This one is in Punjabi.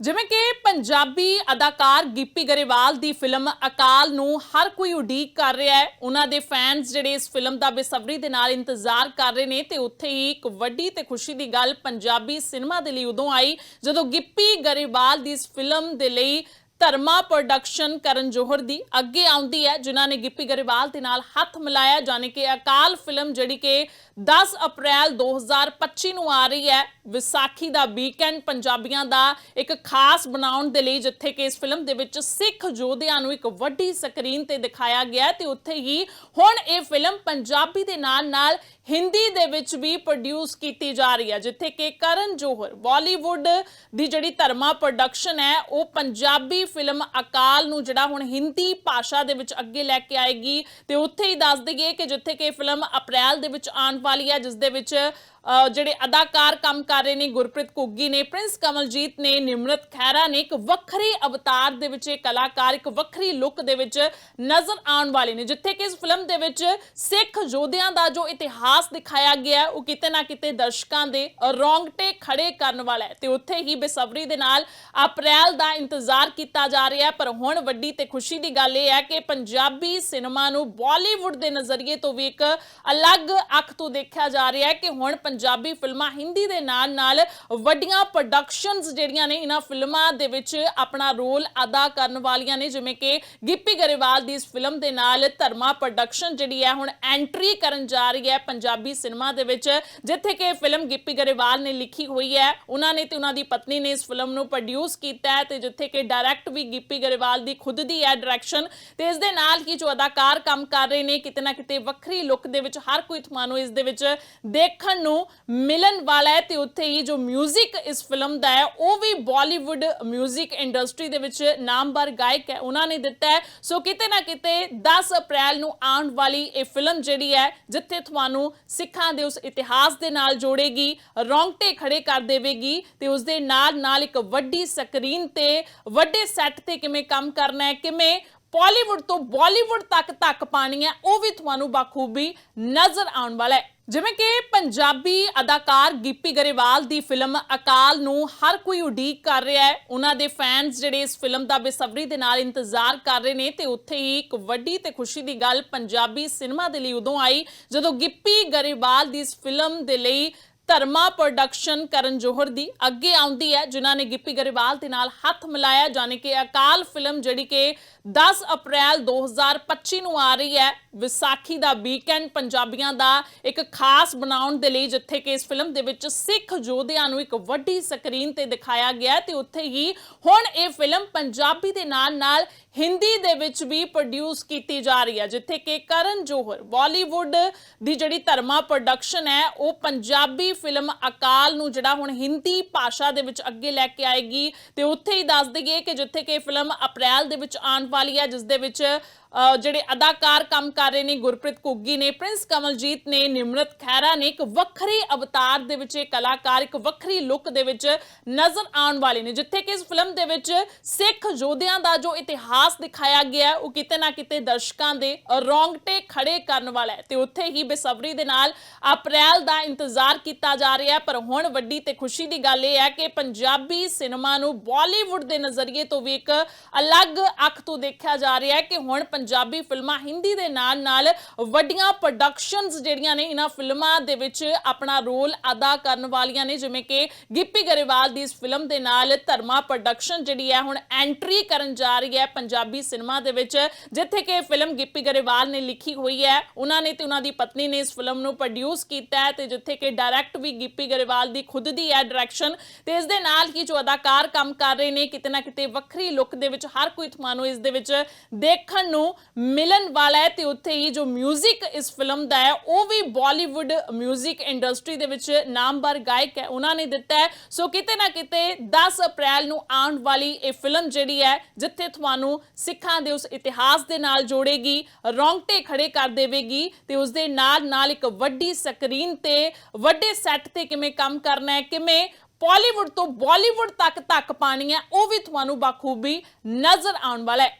ਜਿਵੇਂ ਕਿ ਪੰਜਾਬੀ ਅਦਾਕਾਰ ਗਿੱਪੀ ਗਰੇਵਾਲ ਦੀ ਫਿਲਮ ਅਕਾਲ ਨੂੰ ਹਰ ਕੋਈ ਉਡੀਕ ਕਰ ਰਿਹਾ ਹੈ। ਉਹਨਾਂ ਦੇ ਫੈਨਸ ਜਿਹੜੇ ਇਸ ਫਿਲਮ ਦਾ ਬੇਸਬਰੀ ਦੇ ਨਾਲ ਇੰਤਜ਼ਾਰ ਕਰ ਰਹੇ ਨੇ ਤੇ ਉੱਥੇ ਹੀ ਇੱਕ ਵੱਡੀ ਤੇ ਖੁਸ਼ੀ ਦੀ ਗੱਲ ਪੰਜਾਬੀ ਸਿਨੇਮਾ ਦੇ ਲਈ ਉਦੋਂ ਆਈ ਜਦੋਂ ਗਿੱਪੀ ਗਰੇਵਾਲ ਦੀ ਇਸ ਫਿਲਮ ਦੇ ਲਈ ਧਰਮਾ ਪ੍ਰੋਡਕਸ਼ਨ ਕਰਨ ਜੋਹਰ ਦੀ ਅੱਗੇ ਆਉਂਦੀ ਹੈ, ਜਿਨ੍ਹਾਂ ਨੇ ਗਿੱਪੀ ਗਰੇਵਾਲ ਦੇ ਨਾਲ ਹੱਥ ਮਿਲਾਇਆ, ਜਾਣੀ ਕਿ ਅਕਾਲ ਫਿਲਮ ਜਿਹੜੀ ਕਿ 10 ਅਪ੍ਰੈਲ 2025 ਨੂੰ ਆ ਰਹੀ ਹੈ, ਵਿਸਾਖੀ ਦਾ ਵੀਕਐਂਡ ਪੰਜਾਬੀਆਂ ਦਾ ਇੱਕ ਖਾਸ ਬਣਾਉਣ ਦੇ ਲਈ, ਜਿੱਥੇ ਕਿ ਇਸ ਫਿਲਮ ਦੇ ਵਿੱਚ ਸਿੱਖ ਯੋਧਿਆਂ ਨੂੰ ਇੱਕ ਵੱਡੀ ਸਕਰੀਨ ਤੇ ਦਿਖਾਇਆ ਗਿਆ ਹੈ ਤੇ ਉੱਥੇ ਹੀ ਹੁਣ ਇਹ ਫਿਲਮ ਪੰਜਾਬੀ ਦੇ ਨਾਲ ਨਾਲ ਹਿੰਦੀ ਦੇ ਵਿੱਚ ਵੀ ਪ੍ਰੋਡਿਊਸ ਕੀਤੀ ਜਾ ਰਹੀ ਹੈ, ਜਿੱਥੇ ਕਿ ਕਰਨ ਜੋਹਰ ਬਾਲੀਵੁੱਡ ਦੀ ਜਿਹੜੀ ਧਰਮਾ ਪ੍ਰੋਡਕਸ਼ਨ ਹੈ, ਉਹ ਪੰਜਾਬੀ ਫਿਲਮ ਅਕਾਲ ਨੂੰ ਜਿਹੜਾ ਹੁਣ ਹਿੰਦੀ ਭਾਸ਼ਾ ਦੇ ਵਿੱਚ ਅੱਗੇ ਲੈ ਕੇ ਆਏਗੀ ਤੇ ਉੱਥੇ ਹੀ ਦੱਸ ਦਈਏ ਕਿ ਜਿੱਥੇ ਕਿ ਫਿਲਮ ਅਪ੍ਰੈਲ ਦੇ ਵਿੱਚ ਆਉਣ ਵਾਲੀ ਹੈ, ਜਿਸ ਦੇ ਵਿੱਚ ਜਿਹੜੇ ਅਦਾਕਾਰ ਕੰਮ ਕਰ ਰਹੇ ਨੇ, ਗੁਰਪ੍ਰੀਤ ਘੁੱਗੀ ਨੇ, ਪ੍ਰਿੰਸ ਕਮਲਜੀਤ ਨੇ, ਨਿਮਰਤ ਖਹਿਰਾ ਨੇ, ਇੱਕ ਵੱਖਰੇ ਅਵਤਾਰ ਦੇ ਵਿੱਚ ਇਹ ਕਲਾਕਾਰ, ਇੱਕ ਵੱਖਰੀ ਲੁੱਕ ਦੇ ਵਿੱਚ ਨਜ਼ਰ ਆਉਣ ਵਾਲੇ ਨੇ, ਜਿੱਥੇ ਕਿ ਇਸ ਫਿਲਮ ਦੇ ਵਿੱਚ ਸਿੱਖ ਯੋਧਿਆਂ ਦਾ ਜੋ ਇਤਿਹਾਸ ਦਿਖਾਇਆ ਗਿਆ ਉਹ ਕਿਤੇ ਨਾ ਕਿਤੇ ਦਰਸ਼ਕਾਂ ਦੇ ਰੌਂਗਟੇ ਖੜੇ ਕਰਨ ਵਾਲਾ ਹੈ ਤੇ ਉੱਥੇ ਹੀ ਬੇਸਬਰੀ ਦੇ ਨਾਲ ਅਪ੍ਰੈਲ ਦਾ ਇੰਤਜ਼ਾਰ ਕੀਤਾ ਜਾ ਰਿਹਾ ਪਰ ਹੁਣ ਵੱਡੀ ਤੇ ਖੁਸ਼ੀ ਦੀ ਗੱਲ ਇਹ ਹੈ ਕਿ ਪੰਜਾਬੀ ਸਿਨੇਮਾ ਨੂੰ ਬਾਲੀਵੁੱਡ ਦੇ ਨਜ਼ਰੀਏ ਤੋਂ ਵੀ ਇੱਕ ਅਲੱਗ ਅੱਖ ਤੋਂ ਦੇਖਿਆ ਜਾ ਰਿਹਾ ਹੈ ਕਿ ਹੁਣ ਪੰਜਾਬੀ ਫਿਲਮਾਂ ਹਿੰਦੀ ਦੇ ਨਾਲ ਨਾਲ ਵੱਡੀਆਂ ਪ੍ਰੋਡਕਸ਼ਨਸ ਜਿਹੜੀਆਂ ਨੇ ਇਹਨਾਂ ਫਿਲਮਾਂ ਦੇ ਵਿੱਚ ਆਪਣਾ ਰੋਲ ਅਦਾ ਕਰਨ ਵਾਲੀਆਂ ਨੇ, ਜਿਵੇਂ ਕਿ ਗਿੱਪੀ ਗਰੇਵਾਲ ਦੀ ਇਸ ਫਿਲਮ ਦੇ ਨਾਲ ਧਰਮਾ ਪ੍ਰੋਡਕਸ਼ਨ ਜਿਹੜੀ ਹੈ ਹੁਣ ਐਂਟਰੀ ਕਰਨ ਜਾ ਰਹੀ ਹੈ ਪੰਜਾਬੀ ਸਿਨੇਮਾ ਦੇ ਵਿੱਚ, ਜਿੱਥੇ ਕਿ ਫਿਲਮ ਗਿੱਪੀ ਗਰੇਵਾਲ ਨੇ ਲਿਖੀ ਹੋਈ ਹੈ। ਉਹਨਾਂ ਨੇ ਤੇ ਉਹਨਾਂ ਦੀ ਪਤਨੀ ਨੇ ਇਸ ਫਿਲਮ ਨੂੰ ਪ੍ਰੋਡਿਊਸ ਕੀਤਾ ਹੈ ਤੇ ਜਿੱਥੇ ਕਿ ਡਾਇਰੈਕਟ ਵੀ ਗਿੱਪੀ ਗਰੇਵਾਲ ਦੀ ਖੁਦ ਦੀ ਹੈ ਡਾਇਰੈਕਸ਼ਨ ਤੇ ਇਸ ਦੇ ਨਾਲ ਹੀ ਜੋ ਅਦਾਕਾਰ ਕੰਮ ਕਰ ਰਹੇ ਨੇ, ਕਿਤੇ ਨਾ ਕਿਤੇ ਵੱਖਰੀ ਲੁੱਕ ਦੇ ਵਿੱਚ ਹਰ ਕੋਈ ਤੁਹਾਨੂੰ ਇਸ ਦੇ ਵਿੱਚ ਦੇਖਣ ਨੂੰ ਮਿਲਣ ਵਾਲਾ ਹੈ ਤੇ ਉੱਥੇ ਹੀ ਜੋ 뮤직 ਇਸ ਫਿਲਮ ਦਾ ਹੈ ਉਹ ਵੀ ਬਾਲੀਵੁੱਡ 뮤직 ਇੰਡਸਟਰੀ ਦੇ ਵਿੱਚ ਨਾਮਵਰ ਗਾਇਕ ਹੈ ਉਹਨਾਂ ਨੇ ਦਿੱਤਾ ਹੈ ਸੋ ਕਿਤੇ ਨਾ ਕਿਤੇ 10 ਅਪ੍ਰੈਲ ਨੂੰ ਆਉਣ ਵਾਲੀ ਇਹ ਫਿਲਮ ਜਿਹੜੀ ਹੈ ਜਿੱਥੇ ਤੁਹਾਨੂੰ ਸਿੱਖਾਂ ਦੇ ਉਸ ਇਤਿਹਾਸ ਦੇ ਨਾਲ ਜੋੜੇਗੀ ਰੌਂਗਟੇ ਖੜੇ ਕਰ ਦੇਵੇਗੀ ਤੇ ਉਸ ਦੇ ਨਾਲ ਨਾਲ ਇੱਕ ਵੱਡੀ ਸਕਰੀਨ ਤੇ ਵੱਡੇ ਸੈੱਟ ਤੇ ਕਿਵੇਂ ਕੰਮ ਕਰਨਾ ਹੈ ਕਿਵੇਂ ਪਾਲੀਵੁੱਡ ਤੋਂ ਬਾਲੀਵੁੱਡ ਤੱਕ ਤੱਕ ਪਾਣੀ ਹੈ ਉਹ ਵੀ ਤੁਹਾਨੂੰ ਬਾਖੂਬੀ ਨਜ਼ਰ ਆਉਣ ਵਾਲਾ ਹੈ ਜਿਵੇਂ ਕਿ ਪੰਜਾਬੀ ਅਦਾਕਾਰ ਗਿੱਪੀ ਗਰੇਵਾਲ ਦੀ ਫਿਲਮ ਅਕਾਲ ਨੂੰ ਹਰ ਕੋਈ ਉਡੀਕ ਕਰ ਰਿਹਾ ਹੈ। ਉਹਨਾਂ ਦੇ ਫੈਨਸ ਜਿਹੜੇ ਇਸ ਫਿਲਮ ਦਾ ਬੇਸਬਰੀ ਦੇ ਨਾਲ ਇੰਤਜ਼ਾਰ ਕਰ ਰਹੇ ਨੇ ਤੇ ਉੱਥੇ ਹੀ ਇੱਕ ਵੱਡੀ ਤੇ ਖੁਸ਼ੀ ਦੀ ਗੱਲ ਪੰਜਾਬੀ ਸਿਨੇਮਾ ਦੇ ਲਈ ਉਦੋਂ ਆਈ ਜਦੋਂ ਗਿੱਪੀ ਗਰੇਵਾਲ ਦੀ ਇਸ ਫਿਲਮ ਦੇ ਲਈ ਧਰਮਾ ਪ੍ਰੋਡਕਸ਼ਨ ਕਰਨ ਜੋਹਰ ਦੀ ਅੱਗੇ ਆਉਂਦੀ ਹੈ, ਜਿਨ੍ਹਾਂ ਨੇ ਗਿੱਪੀ ਗਰੇਵਾਲ ਦੇ ਨਾਲ ਹੱਥ ਮਿਲਾਇਆ, ਜਾਣੀ ਕਿ ਅਕਾਲ ਫਿਲਮ ਜਿਹੜੀ ਕਿ 10 ਅਪ੍ਰੈਲ 2025 ਨੂੰ ਆ ਰਹੀ ਹੈ, ਵਿਸਾਖੀ ਦਾ ਵੀਕਐਂਡ ਪੰਜਾਬੀਆਂ ਦਾ ਇੱਕ ਖਾਸ ਬਣਾਉਣ ਦੇ ਲਈ, ਜਿੱਥੇ ਕਿ ਇਸ ਫਿਲਮ ਦੇ ਵਿੱਚ ਸਿੱਖ ਯੋਧਿਆਂ ਨੂੰ ਇੱਕ ਵੱਡੀ ਸਕਰੀਨ ਤੇ ਦਿਖਾਇਆ ਗਿਆ ਹੈ ਤੇ ਉੱਥੇ ਹੀ ਹੁਣ ਇਹ ਫਿਲਮ ਪੰਜਾਬੀ ਦੇ ਨਾਲ ਨਾਲ ਹਿੰਦੀ ਦੇ ਵਿੱਚ ਵੀ ਪ੍ਰੋਡਿਊਸ ਕੀਤੀ ਜਾ ਰਹੀ ਹੈ, ਜਿੱਥੇ ਕਿ ਕਰਨ ਜੋਹਰ ਬਾਲੀਵੁੱਡ ਦੀ ਜਿਹੜੀ ਧਰਮਾ ਪ੍ਰੋਡਕਸ਼ਨ ਹੈ, ਉਹ ਪੰਜਾਬੀ ਫਿਲਮ ਅਕਾਲ ਨੂੰ ਜਿਹੜਾ ਹੁਣ ਹਿੰਦੀ ਭਾਸ਼ਾ ਦੇ ਵਿੱਚ ਅੱਗੇ ਲੈ ਕੇ ਆਏਗੀ ਤੇ ਉੱਥੇ ਹੀ ਦੱਸ ਦਈਏ ਕਿ ਜਿੱਥੇ ਕਿ ਫਿਲਮ ਅਪ੍ਰੈਲ ਦੇ ਵਿੱਚ ਆਉਣ ਵਾਲੀ ਹੈ, ਜਿਸ ਦੇ ਵਿੱਚ ਜਿਹੜੇ ਅਦਾਕਾਰ ਕੰਮ ਕਰ ਰਹੇ ਨੇ, ਗੁਰਪ੍ਰੀਤ ਘੁੱਗੀ ਨੇ, ਪ੍ਰਿੰਸ ਕਮਲਜੀਤ ਨੇ, ਨਿਮਰਤ ਖਹਿਰਾ ਨੇ, ਇੱਕ ਵੱਖਰੀ ਅਵਤਾਰ ਦੇ ਵਿੱਚ ਕਲਾਕਾਰ, ਇੱਕ ਵੱਖਰੀ ਲੁੱਕ ਦੇ ਵਿੱਚ ਨਜ਼ਰ ਆਉਣ ਵਾਲੇ ਨੇ। ਜਿੱਥੇ ਕਿ ਇਸ ਫਿਲਮ ਦੇ ਵਿੱਚ ਸਿੱਖ ਯੋਧਿਆਂ ਦਾ ਜੋ ਇਤਿਹਾਸ ਦਿਖਾਇਆ ਗਿਆ ਉਹ ਕਿਤੇ ਨਾ ਕਿਤੇ ਦਰਸ਼ਕਾਂ ਦੇ ਰੌਂਗਟੇ ਖੜੇ ਕਰਨ ਵਾਲਾ ਹੈ। ਤੇ ਉੱਥੇ ਹੀ ਬੇਸਬਰੀ ਦੇ ਨਾਲ ਅਪ੍ਰੈਲ ਦਾ ਇੰਤਜ਼ਾਰ ਕੀਤਾ ਜਾ ਰਿਹਾ ਪਰ ਹੁਣ ਵੱਡੀ ਤੇ ਖੁਸ਼ੀ ਦੀ ਗੱਲ ਇਹ ਹੈ ਕਿ ਪੰਜਾਬੀ ਸਿਨੇਮਾ ਨੂੰ ਬਾਲੀਵੁੱਡ ਦੇ ਨਜ਼ਰੀਏ ਤੋਂ ਵੀ ਇੱਕ ਅਲੱਗ ਅੱਖ ਤੋਂ ਦੇਖਿਆ ਜਾ ਰਿਹਾ ਹੈ ਕਿ ਹੁਣ ਪੰਜਾਬੀ ਫਿਲਮਾਂ ਹਿੰਦੀ ਦੇ ਨਾਲ ਨਾਲ ਵੱਡੀਆਂ ਪ੍ਰੋਡਕਸ਼ਨਸ ਜਿਹੜੀਆਂ ਨੇ, ਇਹਨਾਂ ਫਿਲਮਾਂ ਦੇ ਵਿੱਚ ਆਪਣਾ ਰੋਲ ਅਦਾ ਕਰਨ ਵਾਲੀਆਂ ਨੇ, ਜਿਵੇਂ ਕਿ ਗਿੱਪੀ ਗਰੇਵਾਲ ਦੀ ਇਸ ਫਿਲਮ ਦੇ ਨਾਲ ਧਰਮਾ ਪ੍ਰੋਡਕਸ਼ਨ ਜਿਹੜੀ ਹੈ ਹੁਣ ਐਂਟਰੀ ਕਰਨ ਜਾ ਰਹੀ ਹੈ ਪੰਜਾਬੀ ਸਿਨੇਮਾ ਦੇ ਵਿੱਚ, ਜਿੱਥੇ ਕਿ ਫਿਲਮ ਗਿੱਪੀ ਗਰੇਵਾਲ ਨੇ ਲਿਖੀ ਹੋਈ ਹੈ। ਉਹਨਾਂ ਨੇ ਤੇ ਉਹਨਾਂ ਦੀ ਪਤਨੀ ਨੇ ਇਸ ਫਿਲਮ ਨੂੰ ਪ੍ਰੋਡਿਊਸ ਕੀਤਾ ਹੈ ਤੇ ਜਿੱਥੇ ਕਿ ਡਾਇਰੈਕਟ ਵੀ ਗਿੱਪੀ ਗਰੇਵਾਲ ਦੀ ਖੁਦ ਦੀ ਹੈ ਡਾਇਰੈਕਸ਼ਨ ਤੇ ਇਸ ਦੇ ਨਾਲ ਹੀ ਜੋ ਅਦਾਕਾਰ ਕੰਮ ਕਰ ਰਹੇ ਨੇ ਕਿਤੇ ਨਾ ਕਿਤੇ ਵੱਖਰੀ ਲੁੱਕ ਦੇ ਵਿੱਚ ਹਰ ਕੋਈ ਤੁਹਾਨੂੰ ਇਸ ਦੇ ਵਿੱਚ ਦੇਖਣ ਨੂੰ ਮਿਲਣ ਵਾਲਾ ਹੈ ਤੇ ਉੱਥੇ ਹੀ ਜੋ 뮤직 ਇਸ ਫਿਲਮ ਦਾ ਹੈ ਉਹ ਵੀ ਬਾਲੀਵੁੱਡ 뮤직 ਇੰਡਸਟਰੀ ਦੇ ਵਿੱਚ ਨਾਮਵਰ ਗਾਇਕ ਹੈ ਉਹਨਾਂ ਨੇ ਦਿੱਤਾ ਹੈ ਸੋ ਕਿਤੇ ਨਾ ਕਿਤੇ 10 ਅਪ੍ਰੈਲ ਨੂੰ ਆਉਣ ਵਾਲੀ ਇਹ ਫਿਲਮ ਜਿਹੜੀ ਹੈ ਜਿੱਥੇ ਤੁਹਾਨੂੰ ਸਿੱਖਾਂ ਦੇ ਉਸ ਇਤਿਹਾਸ ਦੇ ਨਾਲ ਜੋੜੇਗੀ ਰੌਂਗਟੇ ਖੜੇ ਕਰ ਦੇਵੇਗੀ ਤੇ ਉਸ ਦੇ ਨਾਲ ਨਾਲ ਇੱਕ ਵੱਡੀ ਸਕਰੀਨ ਤੇ ਵੱਡੇ ਸੈੱਟ ਤੇ ਕਿਵੇਂ ਕੰਮ ਕਰਨਾ ਹੈ, ਕਿਵੇਂ ਪਾਲੀਵੁੱਡ ਤੋਂ ਬਾਲੀਵੁੱਡ ਤੱਕ ਤੱਕ ਪਾਣੀ ਹੈ, ਉਹ ਵੀ ਤੁਹਾਨੂੰ ਬਾਖੂਬੀ ਨਜ਼ਰ ਆਉਣ ਵਾਲਾ ਹੈ।